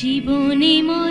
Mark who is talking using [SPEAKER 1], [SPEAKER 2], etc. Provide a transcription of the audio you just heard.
[SPEAKER 1] জীবনে মন